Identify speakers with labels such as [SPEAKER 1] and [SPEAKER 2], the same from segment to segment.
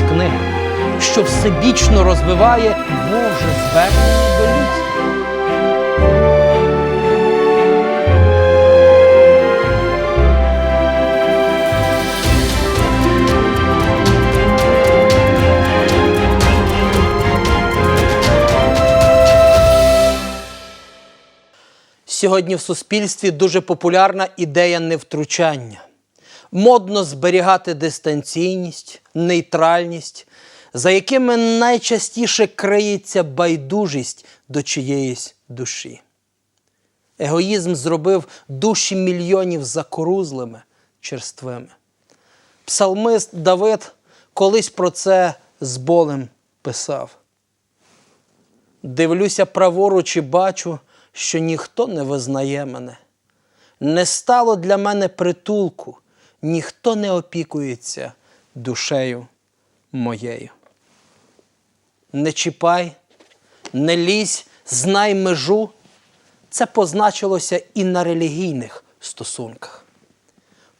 [SPEAKER 1] з книги, що всебічно розвиває Боже звернення до людства. Сьогодні в суспільстві дуже популярна ідея невтручання. Модно зберігати дистанційність, нейтральність, за якими найчастіше криється байдужість до чиєїсь душі. Егоїзм зробив душі мільйонів закорузлими, черствими. Псалмист Давид колись про це з болем писав. Дивлюся праворуч і бачу, що ніхто не визнає мене. Не стало для мене притулку, ніхто не опікується душею моєю. Не чіпай, не лізь, знай межу. Це позначилося і на релігійних стосунках.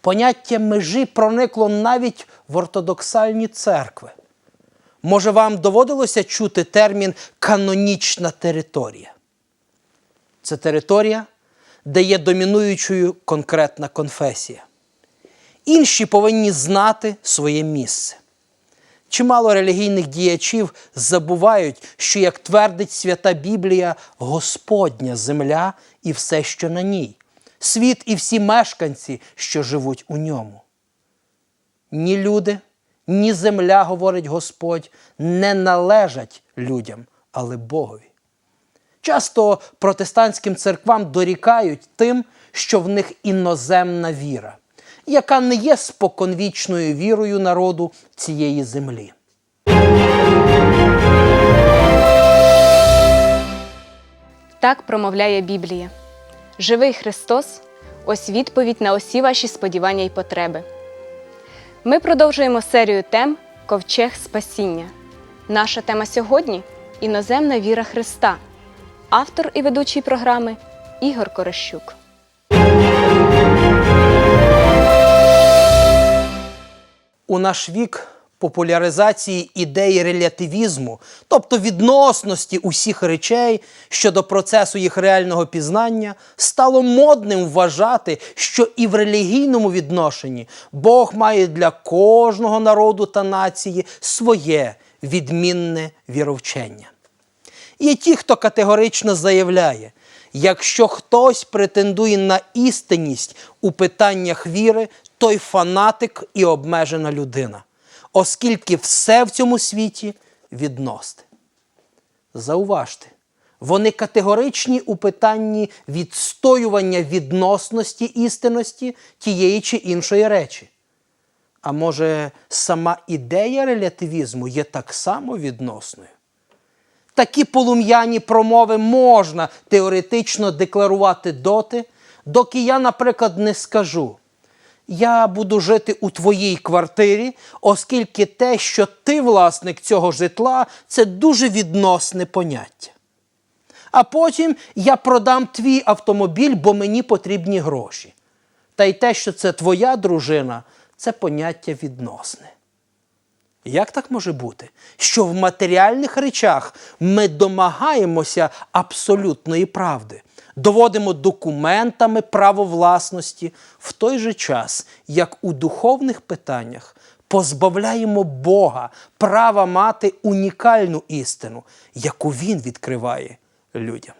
[SPEAKER 1] Поняття межі проникло навіть в ортодоксальні церкви. Може, вам доводилося чути термін канонічна територія? Це територія, де є домінуючою конкретна конфесія. Інші повинні знати своє місце. Чимало релігійних діячів забувають, що, як твердить свята Біблія, Господня земля і все, що на ній, світ і всі мешканці, що живуть у ньому. Ні люди, ні земля, говорить Господь, не належать людям, але Богові. Часто протестантським церквам дорікають тим, що в них іноземна віра, яка не є споконвічною вірою народу цієї землі.
[SPEAKER 2] Так промовляє Біблія. Живий Христос ось відповідь на усі ваші сподівання й потреби. Ми продовжуємо серію тем Ковчег Спасіння. Наша тема сьогодні іноземна віра Христа. Автор і ведучий програми Ігор Корещук.
[SPEAKER 1] У наш вік популяризації ідеї релятивізму, тобто відносності усіх речей щодо процесу їх реального пізнання, стало модним вважати, що і в релігійному відношенні Бог має для кожного народу та нації своє відмінне віровчення. Є ті, хто категорично заявляє, якщо хтось претендує на істинність у питаннях віри, той фанатик і обмежена людина, оскільки все в цьому світі відносне. Зауважте, вони категоричні у питанні відстоювання відносності істинності тієї чи іншої речі. А може, сама ідея релятивізму є так само відносною? Такі полум'яні промови можна теоретично декларувати доти, доки я, наприклад, не скажу. Я буду жити у твоїй квартирі, оскільки те, що ти власник цього житла, це дуже відносне поняття. А потім я продам твій автомобіль, бо мені потрібні гроші. Та й те, що це твоя дружина, це поняття відносне. Як так може бути, що в матеріальних речах ми домагаємося абсолютної правди, доводимо документами право власності, в той же час, як у духовних питаннях позбавляємо Бога права мати унікальну істину, яку Він відкриває людям.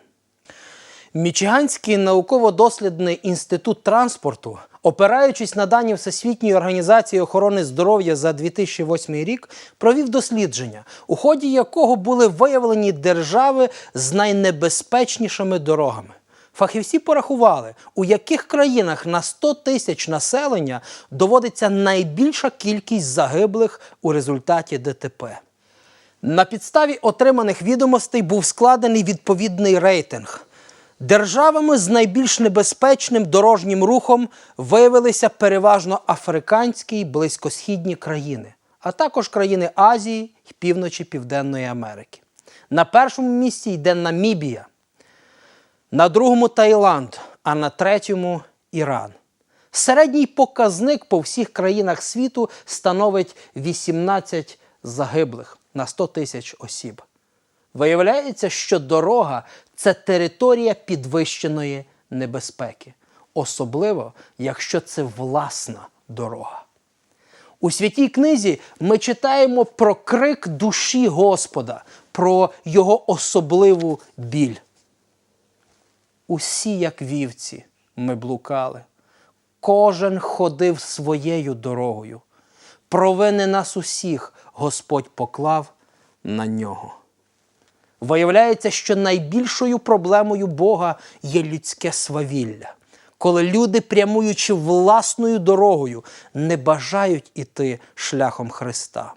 [SPEAKER 1] Мічиганський науково-дослідний інститут транспорту, опираючись на дані Всесвітньої організації охорони здоров'я за 2008 рік, провів дослідження, у ході якого були виявлені держави з найнебезпечнішими дорогами. Фахівці порахували, у яких країнах на 100 тисяч населення доводиться найбільша кількість загиблих у результаті ДТП. На підставі отриманих відомостей був складений відповідний рейтинг. Державами з найбільш небезпечним дорожнім рухом виявилися переважно африканські й близькосхідні країни, а також країни Азії й Півночі Південної Америки. На першому місці йде Намібія, на другому Таїланд, а на третьому Іран. Середній показник по всіх країнах світу становить 18 загиблих на 100 тисяч осіб. Виявляється, що дорога це територія підвищеної небезпеки, особливо якщо це власна дорога. У святій книзі ми читаємо про крик душі Господа, про його особливу біль. Усі, як вівці, ми блукали. Кожен ходив своєю дорогою. Провини нас усіх Господь поклав на нього. Виявляється, що найбільшою проблемою Бога є людське свавілля, коли люди, прямуючи власною дорогою, не бажають іти шляхом Христа.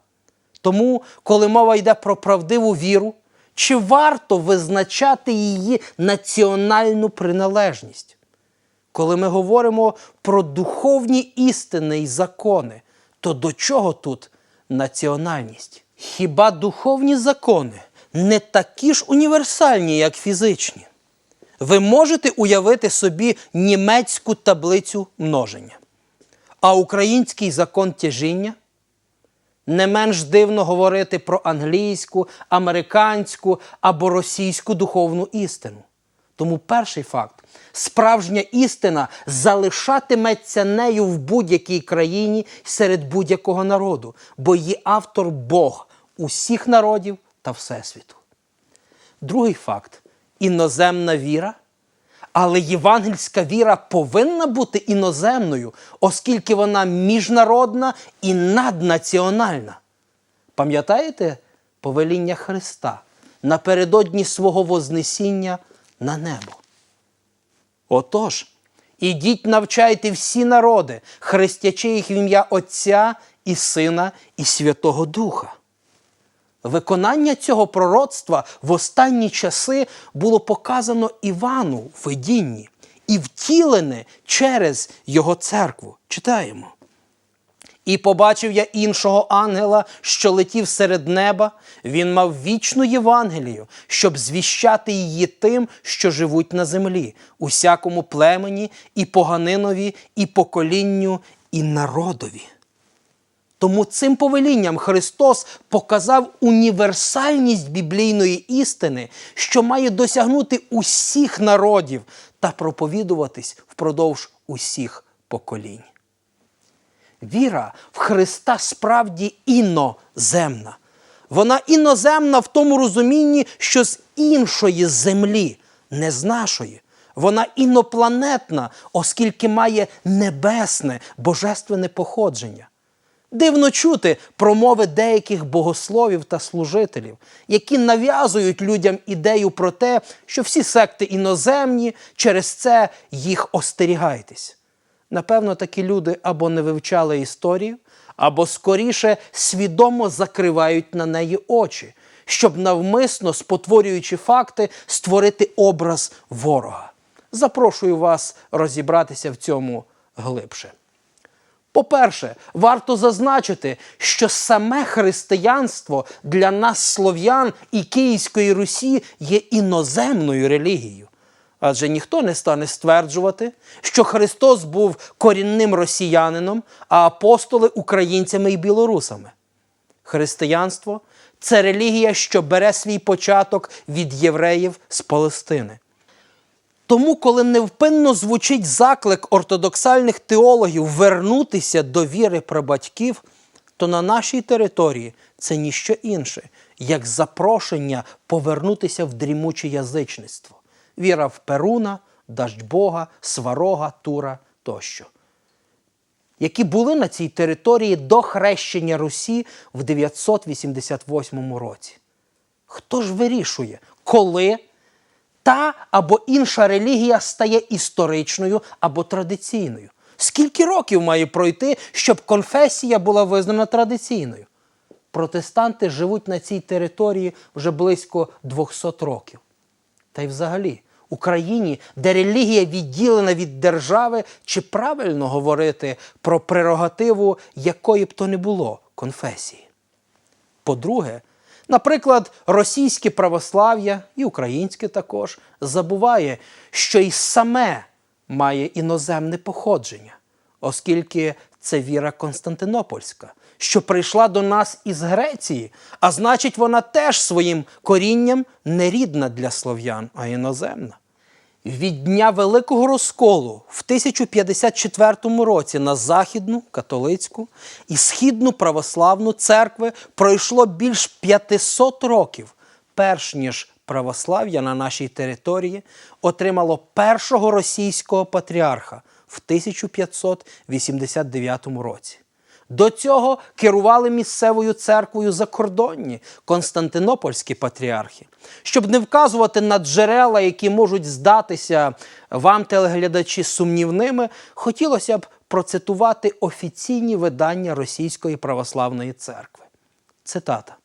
[SPEAKER 1] Тому, коли мова йде про правдиву віру, чи варто визначати її національну приналежність? Коли ми говоримо про духовні істини і закони, то до чого тут національність? Хіба духовні закони не такі ж універсальні, як фізичні? Ви можете уявити собі німецьку таблицю множення, а український закон тяжіння? Не менш дивно говорити про англійську, американську або російську духовну істину. Тому перший факт: справжня істина залишатиметься нею в будь-якій країні серед будь-якого народу, бо її автор Бог усіх народів та Всесвіту. Другий факт іноземна віра. Але євангельська віра повинна бути іноземною, оскільки вона міжнародна і наднаціональна. Пам'ятаєте повеління Христа напередодні свого Вознесіння на небо? Отож, ідіть навчайте всі народи, хрестячи їх в ім'я Отця і Сина і Святого Духа. Виконання цього пророцтва в останні часи було показано Івану в видінні і втілене через його церкву. Читаємо. І побачив я іншого ангела, що летів серед неба. Він мав вічну Євангелію, щоб звіщати її тим, що живуть на землі, усякому племені, і поганинові, і поколінню, і народові. Тому цим повелінням Христос показав універсальність біблійної істини, що має досягнути усіх народів та проповідуватись впродовж усіх поколінь. Віра в Христа справді іноземна. Вона іноземна в тому розумінні, що з іншої землі, не з нашої. Вона інопланетна, оскільки має небесне, божественне походження. Дивно чути промови деяких богословів та служителів, які нав'язують людям ідею про те, що всі секти іноземні, через це їх остерігайтесь. Напевно, такі люди або не вивчали історію, або скоріше свідомо закривають на неї очі, щоб навмисно, спотворюючи факти, створити образ ворога. Запрошую вас розібратися в цьому глибше. По-перше, варто зазначити, що саме християнство для нас, слов'ян і Київської Русі, є іноземною релігією. Адже ніхто не стане стверджувати, що Христос був корінним росіянином, а апостоли українцями і білорусами. Християнство це релігія, що бере свій початок від євреїв з Палестини. Тому, коли невпинно звучить заклик ортодоксальних теологів вернутися до віри прабатьків, то на нашій території це ніщо інше, як запрошення повернутися в дрімуче язичництво. Віра в Перуна, Даждьбога, Сварога, Тура тощо. Які були на цій території до хрещення Русі в 988 році. Хто ж вирішує, коли та або інша релігія стає історичною або традиційною. Скільки років має пройти, щоб конфесія була визнана традиційною? Протестанти живуть на цій території вже близько 200 років. Та й взагалі, Україні, де релігія відділена від держави, чи правильно говорити про прерогативу якої б то не було конфесії? По-друге, Наприклад, російське православ'я і українське також забуває, що й саме має іноземне походження. оскільки це віра Константинопольська, що прийшла до нас із Греції, а значить, вона теж своїм корінням не рідна для слов'ян, а іноземна. Від дня Великого розколу в 1054 році на Західну католицьку і східну православну церкви пройшло більш 500 років, перш ніж православ'я на нашій території отримало першого російського патріарха в 1589 році. До цього керували місцевою церквою закордонні константинопольські патріархи. Щоб не вказувати на джерела, які можуть здатися вам, телеглядачі, сумнівними, хотілося б процитувати офіційні видання Російської православної церкви. Цитата.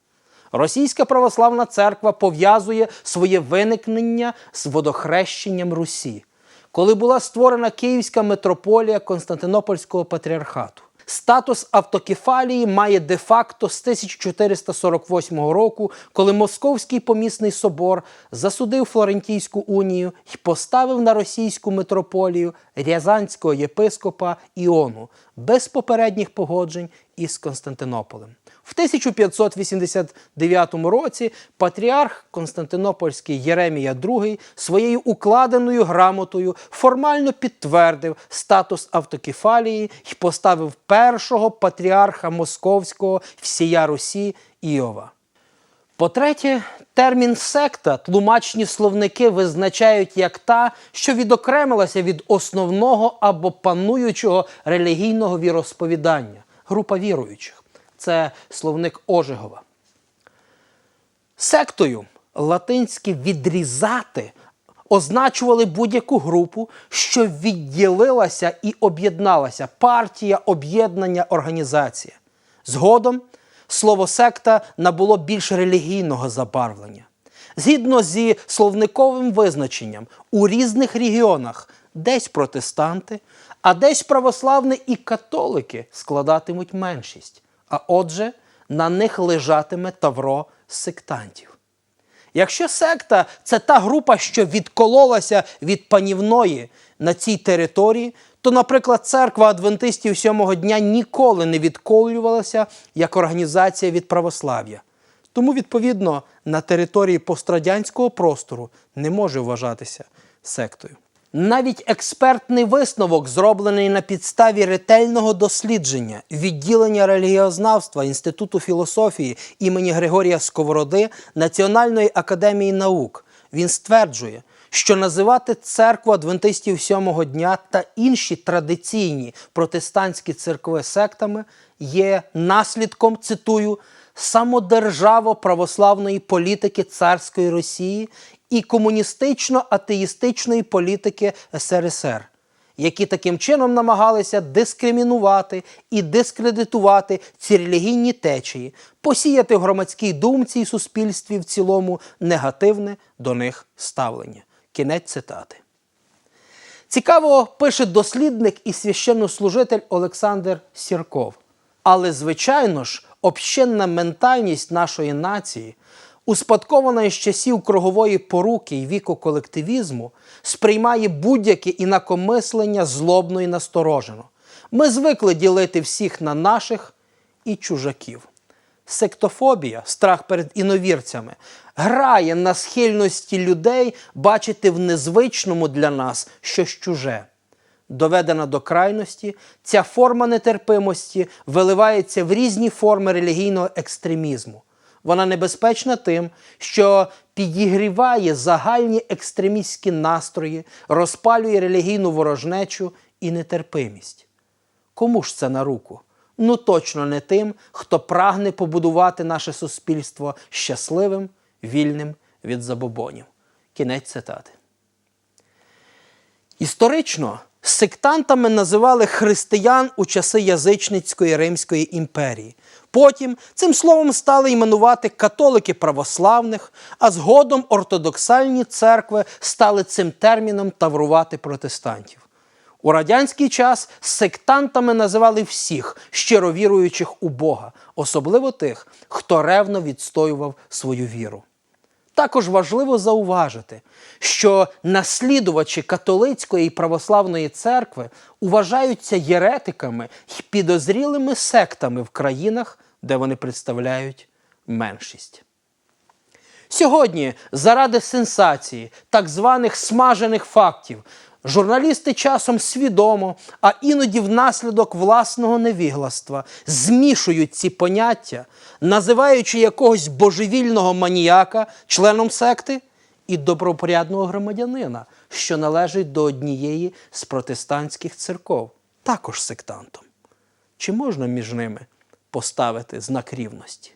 [SPEAKER 1] Російська православна церква пов'язує своє виникнення з водохрещенням Русі, коли була створена Київська митрополія Константинопольського патріархату. Статус автокефалії має де-факто з 1448 року, коли Московський помісний собор засудив Флорентійську унію і поставив на російську митрополію рязанського єпископа Іону без попередніх погоджень із Константинополем. В 1589 році патріарх Константинопольський Єремія II своєю укладеною грамотою формально підтвердив статус автокефалії і поставив першого патріарха Московського всія Русі Іова. По-третє, термін секта тлумачні словники визначають як та, що відокремилася від основного або пануючого релігійного віросповідання група віруючих. Це словник Ожегова. Сектою латинське відрізати означували будь-яку групу, що відділилася і об'єдналася партія, об'єднання, організація. Згодом слово секта набуло більш релігійного забарвлення. Згідно зі словниковим визначенням, у різних регіонах десь протестанти, а десь православні і католики складатимуть меншість. А отже, на них лежатиме тавро сектантів. Якщо секта це та група, що відкололася від панівної на цій території, то, наприклад, церква адвентистів сьомого дня ніколи не відколювалася як організація від православ'я. Тому, відповідно, на території пострадянського простору не може вважатися сектою. Навіть експертний висновок, зроблений на підставі ретельного дослідження відділення релігіознавства Інституту філософії імені Григорія Сковороди Національної академії наук, він стверджує, що називати церкву адвентистів сьомого дня та інші традиційні протестантські церкви сектами є наслідком, цитую, самодержаво-православної політики царської Росії і комуністично-атеїстичної політики СРСР, які таким чином намагалися дискримінувати і дискредитувати ці релігійні течії, посіяти в громадській думці і суспільстві в цілому негативне до них ставлення. Кінець цитати. Цікаво пише дослідник і священнослужитель Олександр Сірков. Але, звичайно ж, общинна ментальність нашої нації, успадкована із часів кругової поруки і віку колективізму, сприймає будь-яке інакомислення злобно і насторожено. Ми звикли ділити всіх на наших і чужаків. Сектофобія, страх перед іновірцями, грає на схильності людей бачити в незвичному для нас щось чуже. Доведена до крайності, ця форма нетерпимості виливається в різні форми релігійного екстремізму. Вона небезпечна тим, що підігріває загальні екстремістські настрої, розпалює релігійну ворожнечу і нетерпимість. Кому ж це на руку? Ну точно не тим, хто прагне побудувати наше суспільство щасливим, вільним від забобонів. Кінець цитати. Історично сектантами називали християн у часи язичницької Римської імперії. Потім цим словом стали іменувати католики православних, а згодом ортодоксальні церкви стали цим терміном таврувати протестантів. У радянський час сектантами називали всіх щиро віруючих у Бога, особливо тих, хто ревно відстоював свою віру. Також важливо зауважити, що наслідувачі католицької і православної церкви вважаються єретиками і підозрілими сектами в країнах, де вони представляють меншість. Сьогодні, заради сенсації, так званих смажених фактів, журналісти часом свідомо, а іноді внаслідок власного невігластва змішують ці поняття, називаючи якогось божевільного маніяка членом секти і добропорядного громадянина, що належить до однієї з протестантських церков, також сектантом. Чи можна між ними поставити знак рівності?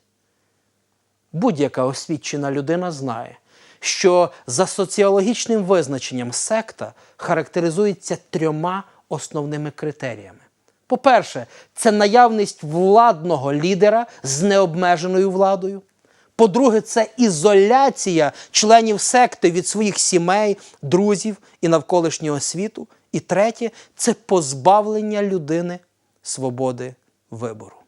[SPEAKER 1] Будь-яка освічена людина знає, що за соціологічним визначенням секта характеризується трьома основними критеріями. По-перше, це наявність владного лідера з необмеженою владою. По-друге, це ізоляція членів секти від своїх сімей, друзів і навколишнього світу. І третє це позбавлення людини свободи вибору.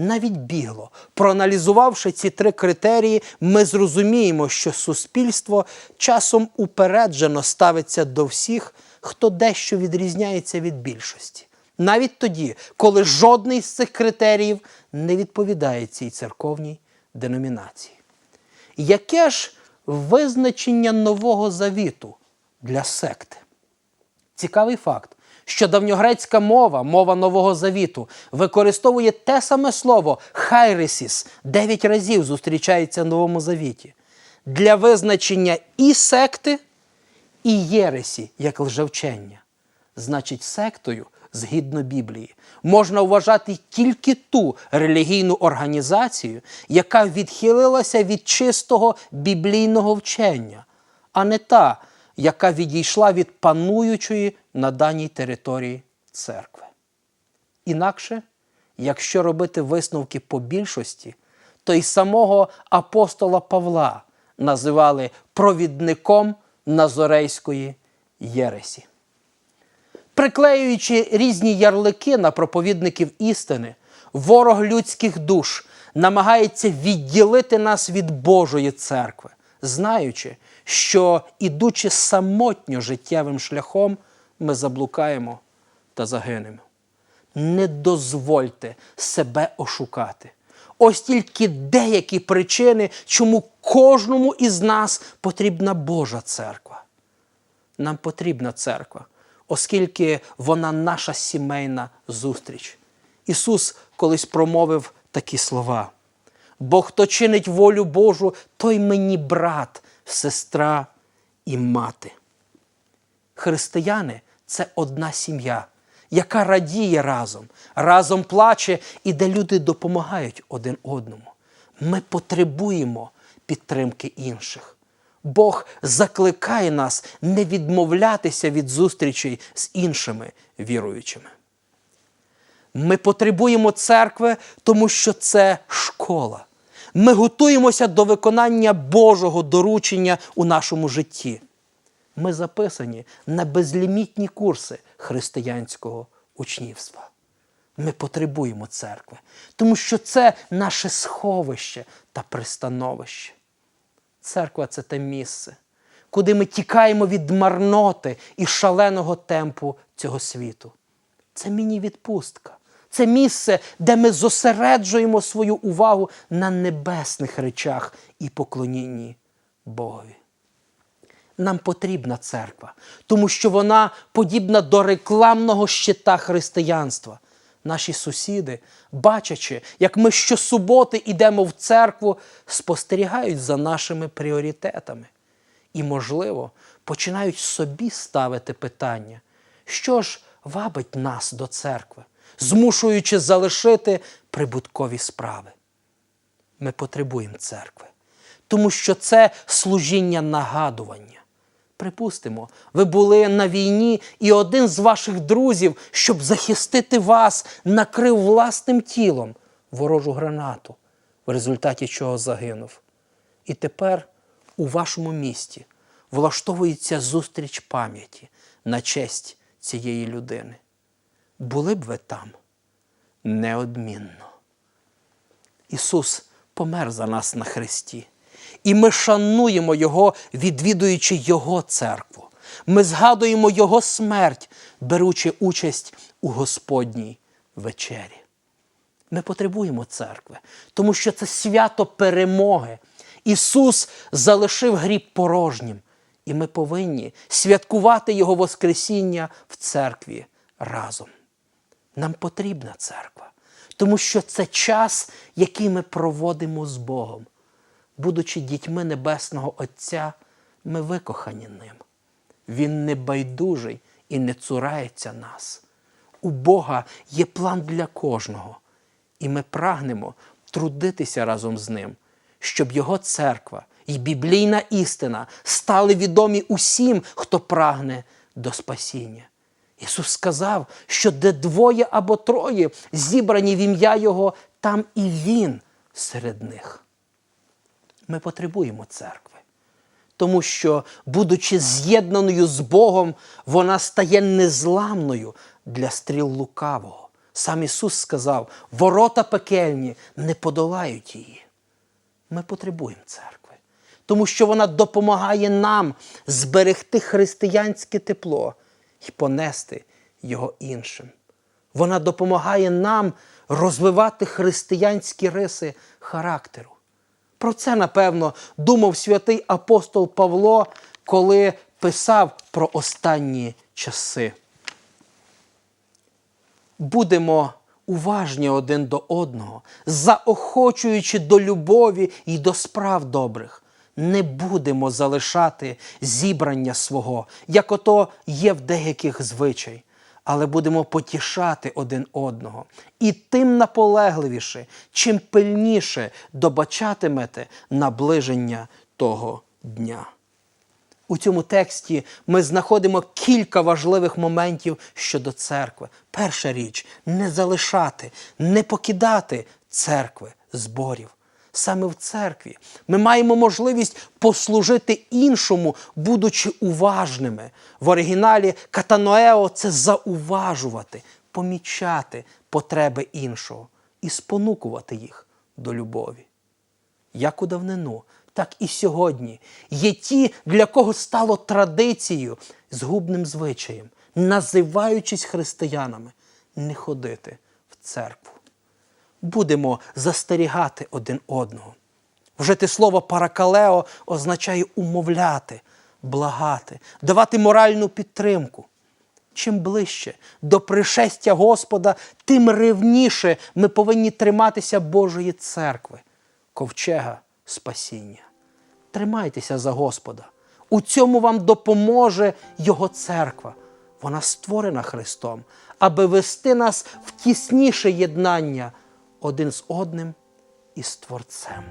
[SPEAKER 1] Навіть бігло, проаналізувавши ці три критерії, ми зрозуміємо, що суспільство часом упереджено ставиться до всіх, хто дещо відрізняється від більшості. Навіть тоді, коли жодний з цих критеріїв не відповідає цій церковній деномінації. Яке ж визначення нового завіту для секти? Цікавий факт, що давньогрецька мова, мова Нового Завіту, використовує те саме слово хайресіс дев'ять разів зустрічається в Новому Завіті для визначення і секти, і єресі як лжевчення. Значить, сектою, згідно Біблії, можна вважати тільки ту релігійну організацію, яка відхилилася від чистого біблійного вчення, а не та, яка відійшла від пануючої на даній території церкви. Інакше, якщо робити висновки по більшості, то й самого апостола Павла називали провідником Назорейської Єресі. Приклеюючи різні ярлики на проповідників істини, ворог людських душ намагається відділити нас від Божої церкви, знаючи, що, ідучи самотньо життєвим шляхом, ми заблукаємо та загинемо. Не дозвольте себе ошукати. Ось тільки деякі причини, чому кожному із нас потрібна Божа церква. Нам потрібна церква, оскільки вона наша сімейна зустріч. Ісус колись промовив такі слова: бо хто чинить волю Божу, той мені брат, сестра і мати. Християни це одна сім'я, яка радіє разом, разом плаче і де люди допомагають один одному. Ми потребуємо підтримки інших. Бог закликає нас не відмовлятися від зустрічей з іншими віруючими. Ми потребуємо церкви, тому що це школа. Ми готуємося до виконання Божого доручення у нашому житті. Ми записані на безлімітні курси християнського учнівства. Ми потребуємо церкви, тому що це наше сховище та пристановище. Церква це те місце, куди ми тікаємо від марноти і шаленого темпу цього світу. Це міні-відпустка. Це місце, де ми зосереджуємо свою увагу на небесних речах і поклонінні Богові. Нам потрібна церква, тому що вона подібна до рекламного щита християнства. Наші сусіди, бачачи, як ми щосуботи йдемо в церкву, спостерігають за нашими пріоритетами і, можливо, починають собі ставити питання, що ж вабить нас до церкви, змушуючи залишити прибуткові справи. Ми потребуємо церкви, тому що це служіння нагадування. Припустимо, ви були на війні, і один з ваших друзів, щоб захистити вас, накрив власним тілом ворожу гранату, в результаті чого загинув. І тепер у вашому місті влаштовується зустріч пам'яті на честь цієї людини. Були б ви там неодмінно. Ісус помер за нас на хресті. І ми шануємо Його, відвідуючи Його церкву. Ми згадуємо Його смерть, беручи участь у Господній вечері. Ми потребуємо церкви, тому що це свято перемоги. Ісус залишив гріб порожнім, і ми повинні святкувати Його Воскресіння в церкві разом. Нам потрібна церква, тому що це час, який ми проводимо з Богом. Будучи дітьми Небесного Отця, ми викохані ним. Він не байдужий і не цурається нас. У Бога є план для кожного, і ми прагнемо трудитися разом з ним, щоб Його церква і біблійна істина стали відомі усім, хто прагне до спасіння. Ісус сказав, що де двоє або троє зібрані в ім'я Його, там і Він серед них. Ми потребуємо церкви, тому що, будучи з'єднаною з Богом, вона стає незламною для стріл лукавого. Сам Ісус сказав: ворота пекельні не подолають її. Ми потребуємо церкви, тому що вона допомагає нам зберегти християнське тепло і понести його іншим. Вона допомагає нам розвивати християнські риси характеру. Про це, напевно, думав святий апостол Павло, коли писав про останні часи. Будемо уважні один до одного, заохочуючи до любові і до справ добрих. Не будемо залишати зібрання свого, як ото є в деяких звичай, але будемо потішати один одного. І тим наполегливіше, чим пильніше добачатимете наближення того дня. У цьому тексті ми знаходимо кілька важливих моментів щодо церкви. Перша річ не залишати, не покидати церкви, зборів. Саме в церкві ми маємо можливість послужити іншому, будучи уважними. В оригіналі катаноео це зауважувати, помічати потреби іншого і спонукувати їх до любові як у давнину, так і сьогодні є ті, для кого стало традицією, згубним звичаєм, називаючись християнами, не ходити в церкву. Будемо застерігати один одного. Вжити слово паракалео означає умовляти, благати, давати моральну підтримку. Чим ближче до пришестя Господа, тим ревніше ми повинні триматися Божої церкви, ковчега спасіння. Тримайтеся за Господа. У цьому вам допоможе Його церква. Вона створена Христом, аби вести нас в тісніше єднання один з одним і з Творцем.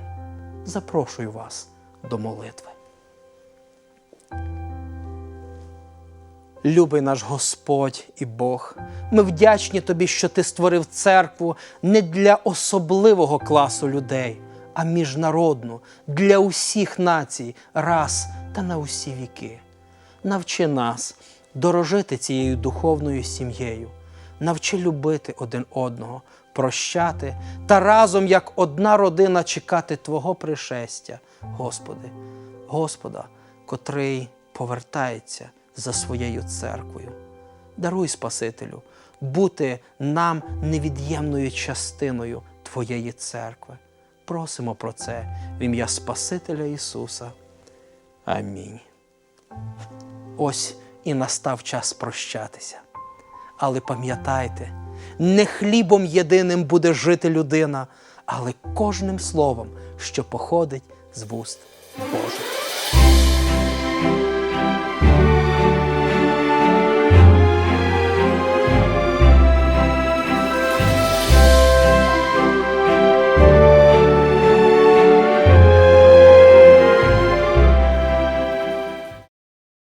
[SPEAKER 1] Запрошую вас до молитви. Любий наш Господь і Бог, ми вдячні Тобі, що Ти створив церкву не для особливого класу людей, а міжнародну, для усіх націй, рас та на усі віки. Навчи нас дорожити цією духовною сім'єю, навчи любити один одного, прощати та разом, як одна родина, чекати Твого пришестя, Господи, Господа, котрий повертається за своєю церквою. Даруй Спасителю, бути нам невід'ємною частиною Твоєї церкви. Просимо про це в ім'я Спасителя Ісуса. Амінь. Ось і настав час прощатися. Але пам'ятайте, не хлібом єдиним буде жити людина, але кожним словом, що походить з вуст Божих.